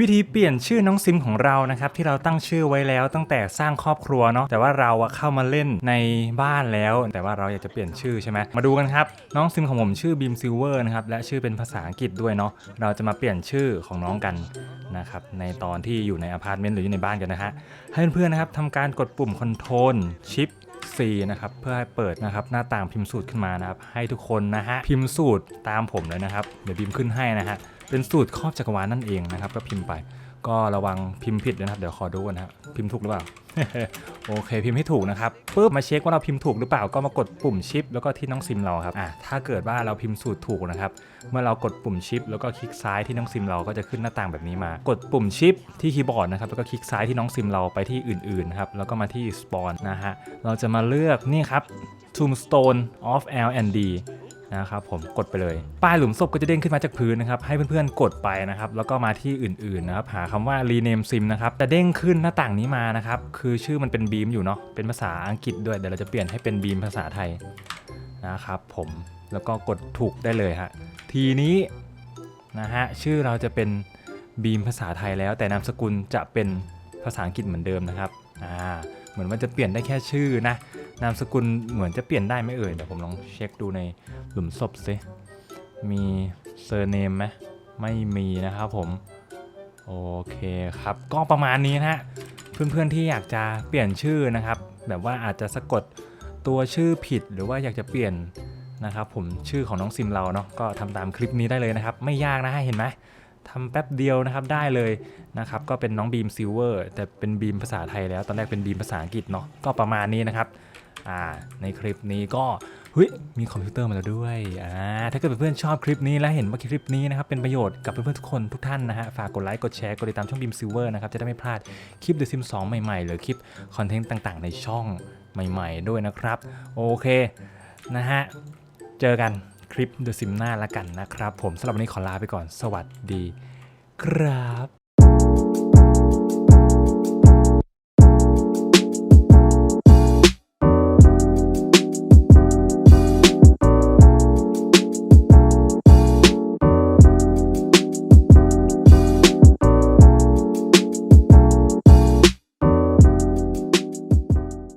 วิธีเปลี่ยนชื่อน้องซิมของเรานะครับที่เราตั้งชื่อไว้แล้วตั้งแต่สร้างครอบครัวเนาะแต่ว่าเราอะเข้ามาเล่นในบ้านแล้ว แต่ว่าเราอยากจะเปลี่ยนชื่อใช่ไหมมาดูกันครับน้องซิมของผมชื่อบีมซิลเวอร์นะครับและชื่อเป็นภาษาอังกฤษด้วยเนาะเราจะมาเปลี่ยนชื่อของน้องกันนะครับในตอนที่อยู่ในอพาร์ตเมนต์หรืออยู่ในบ้านกันนะฮะให้เพื่อนๆนะครับทำการกดปุ่มคอนโทรลชิป C นะครับเพื่อให้เปิดนะครับหน้าต่างพิมพ์สูตรขึ้นมานะครับให้ทุกคนนะฮะพิมพ์สูตรตามผมเลยนะครับเดี๋ยวพิมพ์ขึ้นให้นะฮะ เป็นสูตรครอบจักรวาลนั่นเองนะครับ ก็พิมพ์ไป ก็ระวังพิมพ์ผิดนะครับ เดี๋ยวขอดูนะครับพิมพ์ถูกหรือเปล่า โอเค พิมพ์ให้ถูกนะครับปุ๊บมาเช็คว่าเราพิมพ์ถูกหรือเปล่าก็มากดปุ่มชิป แล้วก็ที่น้องซิมเราครับอะถ้าเกิดว่าเราพิมพ์สูตรถูกนะครับ เมื่อเรากดปุ่มชิป แล้วก็คลิกซ้ายที่น้องซิมเราก็จะขึ้นหน้าต่างแบบนี้มา กดปุ่มชิปที่คีย์บอร์ดนะครับแล้วก็คลิกซ้ายที่น้องซิมเราไปที่อื่นๆนะครับแล้วก็มาที่ spawn นะฮะเราจะมาเลือกนี่ครับ tombstone of L&D นะครับผมกดไปเลยป้ายหลุมศพก็จะเด้งขึ้นมาจากพื้นนะครับให้เพื่อนๆกดไปนะครับแล้วก็มาที่อื่นๆนะครับหาคำว่า rename sim นะครับจะเด้งขึ้นหน้าต่างนี้มานะครับคือชื่อมันเป็นบีมอยู่เนาะเป็นภาษาอังกฤษด้วยเดี๋ยวเราจะเปลี่ยนให้เป็นบีมภาษาไทยนะครับผมแล้วก็กดถูกได้เลยฮะทีนี้นะฮะชื่อเราจะเป็นบีมภาษาไทยแล้ว แต่นามสกุลจะเป็นภาษาอังกฤษเหมือนเดิมนะครับอ่าเหมือนมันจะเปลี่ยนได้แค่ชื่อนะ นามสกุลเหมือนจะเปลี่ยนได้ไหมเอ่ยเดี๋ยวผมลองเช็คดูในหลุมศพซิมีเซอร์เนมไหมไม่มีนะครับผม โอเคครับ ก็ประมาณนี้นะฮะ เพื่อนๆที่อยากจะเปลี่ยนชื่อนะครับ แบบว่าอาจจะสะกดตัวชื่อผิดหรือว่าอยากจะเปลี่ยนนะครับผมชื่อของน้องซิมเราเนาะก็ทำตามคลิปนี้ได้เลยนะครับ ไม่ยากนะฮะเห็นไหมทำแป๊บเดียวนะครับได้เลยนะครับ ก็เป็นน้องบีมซิลเวอร์แต่เป็นบีมภาษาไทยแล้ว ตอนแรกเป็นบีมภาษาอังกฤษเนาะก็ประมาณนี้นะครับ อ่าในคลิปนี้ก็เฮ้ยมีคอมพิวเตอร์มาแล้วด้วยอ่าถ้าเกิดเพื่อนๆชอบคลิปนี้และเห็นว่าคลิปนี้นะครับเป็นประโยชน์กับเพื่อนๆทุกคนทุกท่านนะฮะฝากกดไลค์กดแชร์กดติดตามช่องบีมซิลเวอร์นะครับจะได้ไม่พลาดคลิป The Sims 2 ใหม่ๆ หรือคลิปคอนเทนต์ต่างๆ ในช่องใหม่ ๆ ด้วยนะครับ โอเคนะฮะเจอกันคลิป The Sim หน้าละกันนะครับ ผมสำหรับวันนี้ขอลาไปก่อนสวัสดี ครับ